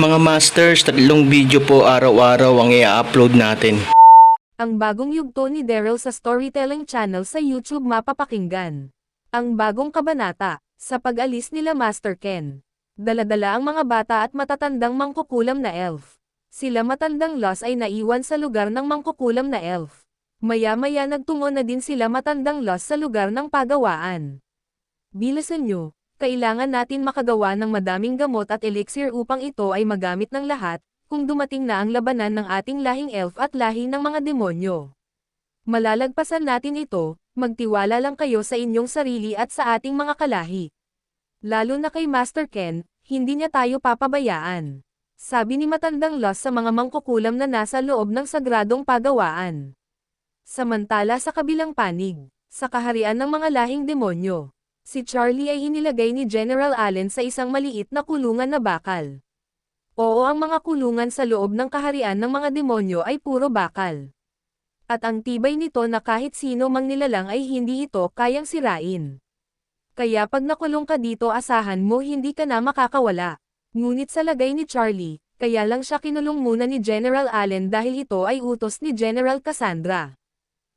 Mga masters, tatlong video po araw-araw ang i-upload natin. Ang bagong yugto ni Daryl sa Storytelling Channel sa YouTube mapapakinggan. Ang bagong kabanata, sa pag-alis nila Master Ken. Daladala ang mga bata at matatandang mangkukulam na elf. Sila matandang Lost ay naiwan sa lugar ng mangkukulam na elf. Maya-maya nagtungo na din sila matandang Lost sa lugar ng pagawaan. Bilisan nyo, kailangan natin makagawa ng madaming gamot at elixir upang ito ay magamit ng lahat, kung dumating na ang labanan ng ating lahing elf at lahi ng mga demonyo. Malalagpasan natin ito, magtiwala lang kayo sa inyong sarili at sa ating mga kalahi. Lalo na kay Master Ken, hindi niya tayo papabayaan. Sabi ni Matandang Los sa mga mangkukulam na nasa loob ng sagradong pagawaan. Samantala sa kabilang panig, sa kaharian ng mga lahing demonyo, si Charlie ay inilagay ni General Allen sa isang maliit na kulungan na bakal. Oo ang mga kulungan sa loob ng kaharian ng mga demonyo ay puro bakal. At ang tibay nito na kahit sino mang nilalang ay hindi ito kayang sirain. Kaya pag nakulong ka dito asahan mo hindi ka na makakawala. Ngunit sa lagay ni Charlie, kaya lang siya kinulong muna ni General Allen dahil ito ay utos ni General Cassandra.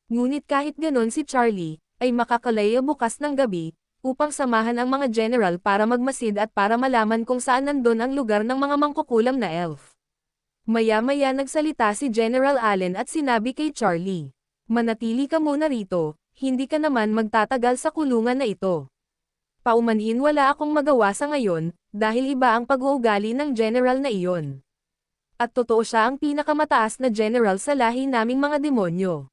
Ngunit kahit ganon si Charlie, ay makakalaya bukas ng gabi, upang samahan ang mga general para magmasid at para malaman kung saan nandun ang lugar ng mga mangkukulam na elf. Maya-maya nagsalita si General Allen at sinabi kay Charlie, Manatili ka muna rito, hindi ka naman magtatagal sa kulungan na ito. Paumanhin wala akong magawa sa ngayon, dahil iba ang pag-uugali ng general na iyon. At totoo siya ang pinakamataas na general sa lahi naming mga demonyo.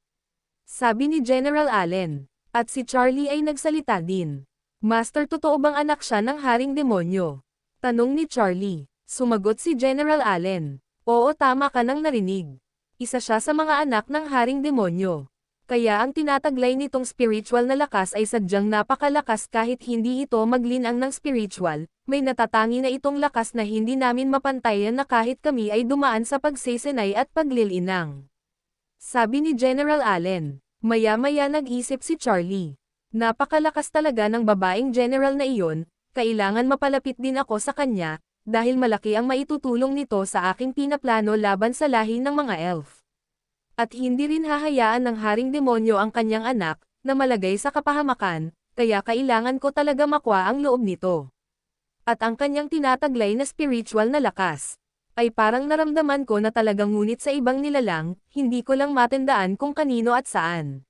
Sabi ni General Allen, at si Charlie ay nagsalita din. Master totoo bang anak siya ng haring demonyo? Tanong ni Charlie. Sumagot si General Allen. Oo tama ka nang narinig. Isa siya sa mga anak ng haring demonyo. Kaya ang tinataglay nitong spiritual na lakas ay sadyang napakalakas kahit hindi ito maglinang ng spiritual, may natatangi na itong lakas na hindi namin mapantayan na kahit kami ay dumaan sa pagsesenay at paglilinang. Sabi ni General Allen. Maya-maya nag-isip si Charlie. Napakalakas talaga ng babaeng general na iyon, kailangan mapalapit din ako sa kanya, dahil malaki ang maitutulong nito sa aking pinaplano laban sa lahi ng mga elf. At hindi rin hahayaan ng haring demonyo ang kanyang anak, na malagay sa kapahamakan, kaya kailangan ko talaga makwa ang loob nito. At ang kanyang tinataglay na spiritual na lakas, ay parang naramdaman ko na talagang ngunit sa ibang nilalang, hindi ko lang matandaan kung kanino at saan.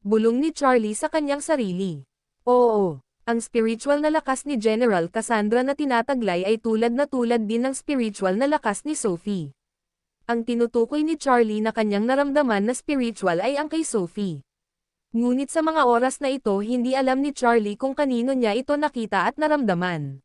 Bulong ni Charlie sa kanyang sarili. Oo, ang spiritual na lakas ni General Cassandra na tinataglay ay tulad na tulad din ng spiritual na lakas ni Sophie. Ang tinutukoy ni Charlie na kanyang naramdaman na spiritual ay ang kay Sophie. Ngunit sa mga oras na ito hindi alam ni Charlie kung kanino niya ito nakita at naramdaman.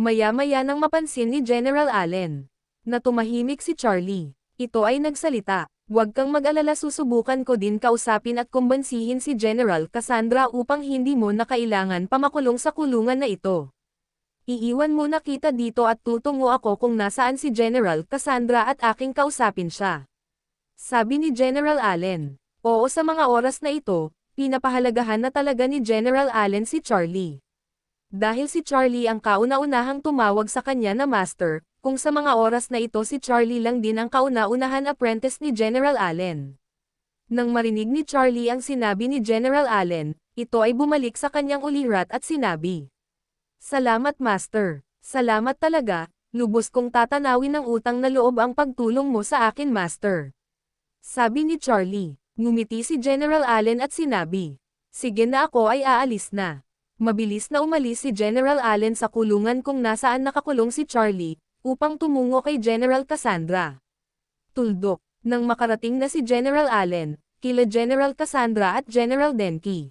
Maya-maya nang mapansin ni General Allen na tumahimik si Charlie. Ito ay nagsalita. Huwag kang mag-alala susubukan ko din kausapin at kumbansihin si General Cassandra upang hindi mo na kailangan pamakulong sa kulungan na ito. Iiwan mo na kita dito at tutungo ako kung nasaan si General Cassandra at aking kausapin siya. Sabi ni General Allen. Oo sa mga oras na ito, pinapahalagahan na talaga ni General Allen si Charlie. Dahil si Charlie ang kauna-unahang tumawag sa kanya na master, kung sa mga oras na ito si Charlie lang din ang kauna-unahan apprentice ni General Allen. Nang marinig ni Charlie ang sinabi ni General Allen, ito ay bumalik sa kanyang ulirat at sinabi. Salamat Master. Salamat talaga, Lubos kong tatanawin ng utang na loob ang pagtulong mo sa akin master. Sabi ni Charlie. Ngumiti si General Allen at sinabi. Sige na ako ay aalis na. Mabilis na umalis si General Allen sa kulungan kung nasaan nakakulong si Charlie, upang tumungo kay General Cassandra. Tuldok, nang makarating na si General Allen, kila General Cassandra at General Denki.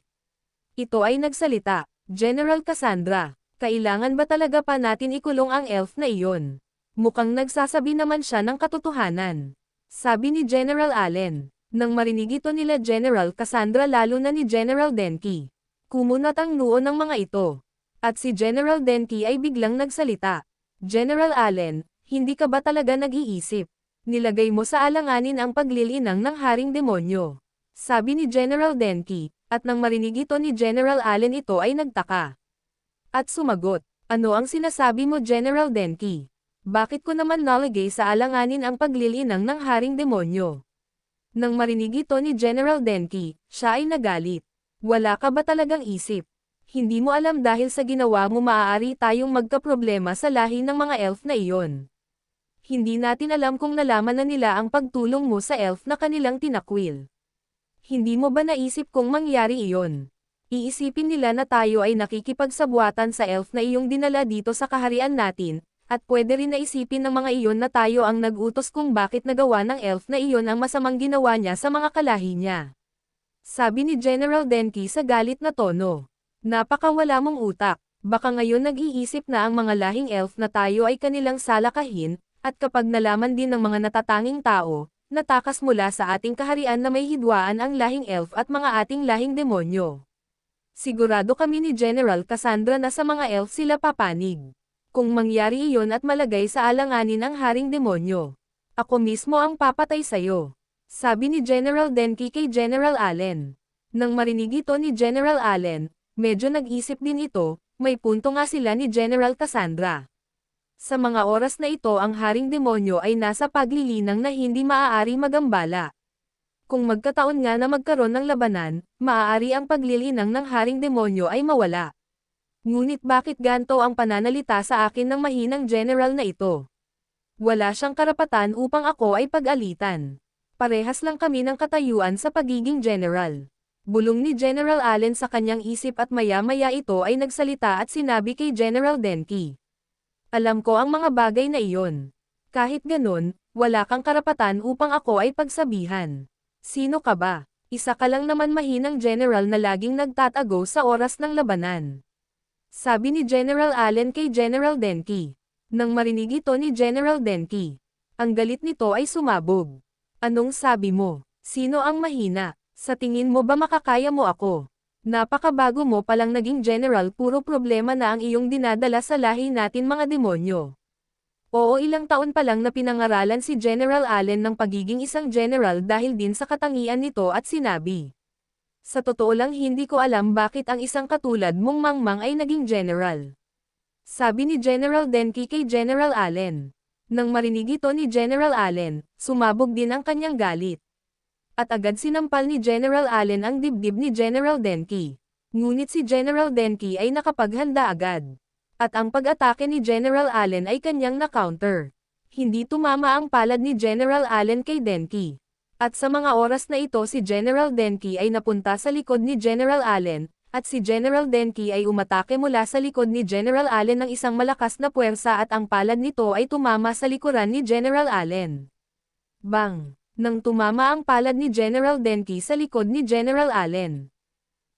Ito ay nagsalita, General Cassandra, kailangan ba talaga pa natin ikulong ang elf na iyon? Mukhang nagsasabi naman siya ng katotohanan. Sabi ni General Allen. Nang marinig ito nila General Cassandra lalo na ni General Denki. Kumunat ang noo ng mga ito. At si General Denki ay biglang nagsalita. General Allen, hindi ka ba talaga nag-iisip? Nilagay mo sa alanganin ang paglilinang ng haring demonyo. Sabi ni General Denki, at nang marinig ito ni General Allen ito ay nagtaka. At sumagot, ano ang sinasabi mo General Denki? Bakit ko naman nalagay sa alanganin ang paglilinang ng haring demonyo? Nang marinig ito ni General Denki, siya ay nagalit. Wala ka ba talagang isip? Hindi mo alam dahil sa ginawa mo maaari tayong magkaproblema sa lahi ng mga elf na iyon. Hindi natin alam kung nalaman na nila ang pagtulong mo sa elf na kanilang tinakwil. Hindi mo ba naisip kung mangyari iyon? Iisipin nila na tayo ay nakikipagsabuatan sa elf na iyong dinala dito sa kaharian natin, at pwede rin naisipin ng mga iyon na tayo ang nag-utos kung bakit nagawa ng elf na iyon ang masamang ginawa niya sa mga kalahi niya. Sabi ni General Denki sa galit na tono. Napakawala mong utak, baka ngayon nag-iisip na ang mga lahing elf na tayo ay kanilang salakahin, at kapag nalaman din ng mga natatanging tao, natakas mula sa ating kaharian na may hidwaan ang lahing elf at mga ating lahing demonyo. Sigurado kami ni General Cassandra na sa mga elf sila papanig kung mangyari iyon at malagay sa alanganin ang haring demonyo. Ako mismo ang papatay sa'yo. Sabi ni General Denki kay General Allen. Nang marinig ito ni General Allen, medyo nag-isip din ito, may punto nga sila ni General Cassandra. Sa mga oras na ito ang haring demonyo ay nasa paglilinang na hindi maaari magambala. Kung magkataon nga na magkaroon ng labanan, maaari ang paglilinang ng haring demonyo ay mawala. Ngunit bakit ganto ang pananalita sa akin ng mahinang general na ito? Wala siyang karapatan upang ako ay pag-alitan. Parehas lang kami ng katayuan sa pagiging general. Bulong ni General Allen sa kanyang isip at maya-maya ito ay nagsalita at sinabi kay General Denki. Alam ko ang mga bagay na iyon. Kahit ganun, wala kang karapatan upang ako ay pagsabihan. Sino ka ba? Isa ka lang naman mahinang general na laging nagtatago sa oras ng labanan. Sabi ni General Allen kay General Denki. Nang marinig ito ni General Denki, ang galit nito ay sumabog. Anong sabi mo? Sino ang mahina? Sa tingin mo ba makakaya mo ako? Napakabago mo palang naging general puro problema na ang iyong dinadala sa lahi natin mga demonyo. Oo ilang taon pa lang na pinangaralan si General Allen ng pagiging isang general dahil din sa katangian nito at sinabi. Sa totoo lang hindi ko alam bakit ang isang katulad mong mangmang ay naging general. Sabi ni General Denki kay General Allen. Nang marinig ito ni General Allen, sumabog din ang kanyang galit. At agad sinampal ni General Allen ang dibdib ni General Denki. Ngunit si General Denki ay nakapaghanda agad. At ang pag-atake ni General Allen ay kanyang na-counter. Hindi tumama ang palad ni General Allen kay Denki. At sa mga oras na ito si General Denki ay napunta sa likod ni General Allen, at si General Denki ay umatake mula sa likod ni General Allen ng isang malakas na puwersa at ang palad nito ay tumama sa likuran ni General Allen. Bang! Nang tumama ang palad ni General Denki sa likod ni General Allen.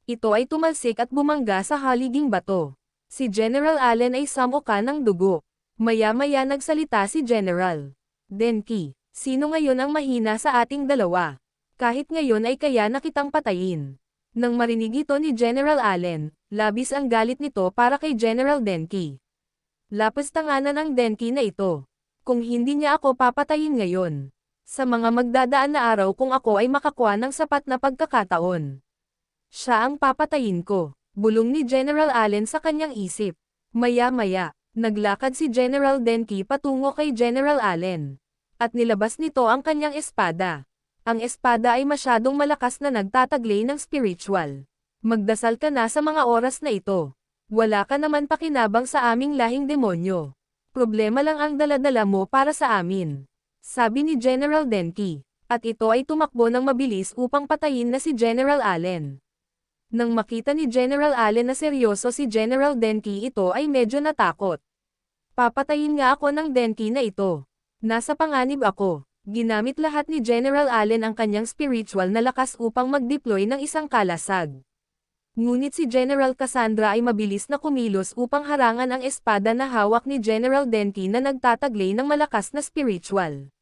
Ito ay tumalsik at bumangga sa haliging bato. Si General Allen ay samuka ng dugo. Maya-maya nagsalita si General Denki. Sino ngayon ang mahina sa ating dalawa? Kahit ngayon ay kaya na kitang patayin. Nang marinig ito ni General Allen, labis ang galit nito para kay General Denki. Lapos tanganan ang Denki na ito. Kung hindi niya ako papatayin ngayon. Sa mga magdadaan na araw kung ako ay makakuha ng sapat na pagkakataon. Siya ang papatayin ko. Bulong ni General Allen sa kanyang isip. Maya-maya, naglakad si General Denki patungo kay General Allen at nilabas nito ang kanyang espada. Ang espada ay masyadong malakas na nagtataglay ng spiritual. Magdasal ka na sa mga oras na ito. Wala ka naman pakinabang sa aming lahing demonyo. Problema lang ang daladala mo para sa amin. Sabi ni General Denki. At ito ay tumakbo ng mabilis upang patayin na si General Allen. Nang makita ni General Allen na seryoso si General Denki ito ay medyo natakot. Papatayin nga ako ng Denki na ito. Nasa panganib ako. Ginamit lahat ni General Allen ang kanyang spiritual na lakas upang mag-deploy ng isang kalasag. Ngunit si General Cassandra ay mabilis na kumilos upang harangan ang espada na hawak ni General Denki na nagtataglay ng malakas na spiritual.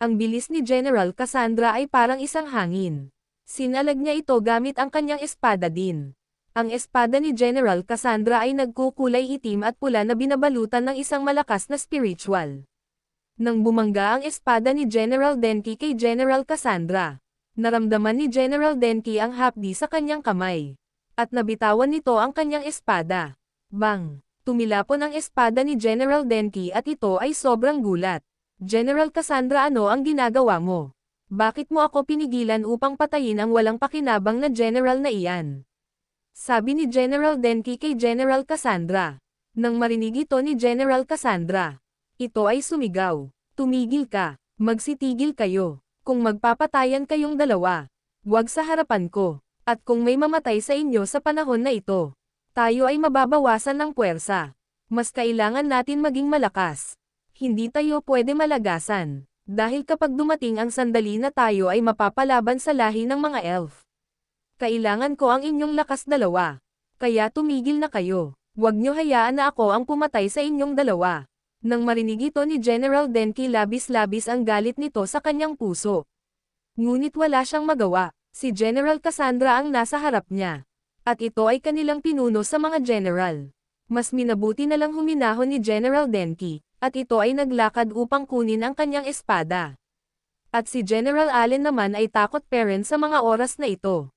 Ang bilis ni General Cassandra ay parang isang hangin. Sinalag niya ito gamit ang kanyang espada din. Ang espada ni General Cassandra ay nagkukulay itim at pula na binabalutan ng isang malakas na spiritual. Nang bumangga ang espada ni General Denki kay General Cassandra, naramdaman ni General Denki ang hapdi sa kanyang kamay. At nabitawan nito ang kanyang espada. Bang! Tumilapon ang espada ni General Denki at ito ay sobrang gulat. General Cassandra ano ang ginagawa mo? Bakit mo ako pinigilan upang patayin ang walang pakinabang na general na iyan? Sabi ni General Denki kay General Cassandra. Nang marinig ito ni General Cassandra, ito ay sumigaw. Tumigil ka, magsitigil kayo. Kung magpapatayan kayong dalawa, huwag sa harapan ko. At kung may mamatay sa inyo sa panahon na ito, tayo ay mababawasan ng puwersa. Mas kailangan natin maging malakas. Hindi tayo pwede malagasan. Dahil kapag dumating ang sandali na tayo ay mapapalaban sa lahi ng mga elf. Kailangan ko ang inyong lakas dalawa. Kaya tumigil na kayo. Huwag nyo hayaan na ako ang pumatay sa inyong dalawa. Nang marinig ito ni General Denki labis-labis ang galit nito sa kanyang puso. Ngunit wala siyang magawa. Si General Cassandra ang nasa harap niya. At ito ay kanilang pinuno sa mga general. Mas minabuti na lang huminahon ni General Denki, at ito ay naglakad upang kunin ang kanyang espada. At si General Allen naman ay takot parent sa mga oras na ito.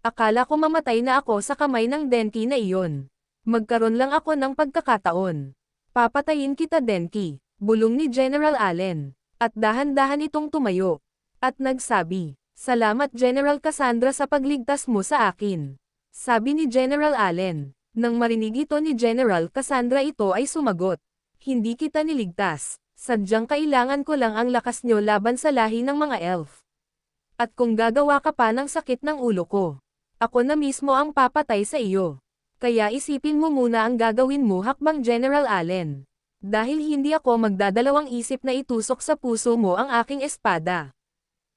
Akala ko mamatay na ako sa kamay ng Denki na iyon. Magkaroon lang ako ng pagkakataon. Papatayin kita Denki, bulong ni General Allen. At dahan-dahan itong tumayo. At nagsabi, Salamat General Cassandra sa pagligtas mo sa akin. Sabi ni General Allen. Nang marinig ito ni General Cassandra ito ay sumagot. Hindi kita niligtas. Sadyang kailangan ko lang ang lakas nyo laban sa lahi ng mga elf. At kung gagawa ka pa ng sakit ng ulo ko, ako na mismo ang papatay sa iyo. Kaya isipin mo muna ang gagawin mo hakbang General Allen. Dahil hindi ako magdadalawang isip na itusok sa puso mo ang aking espada.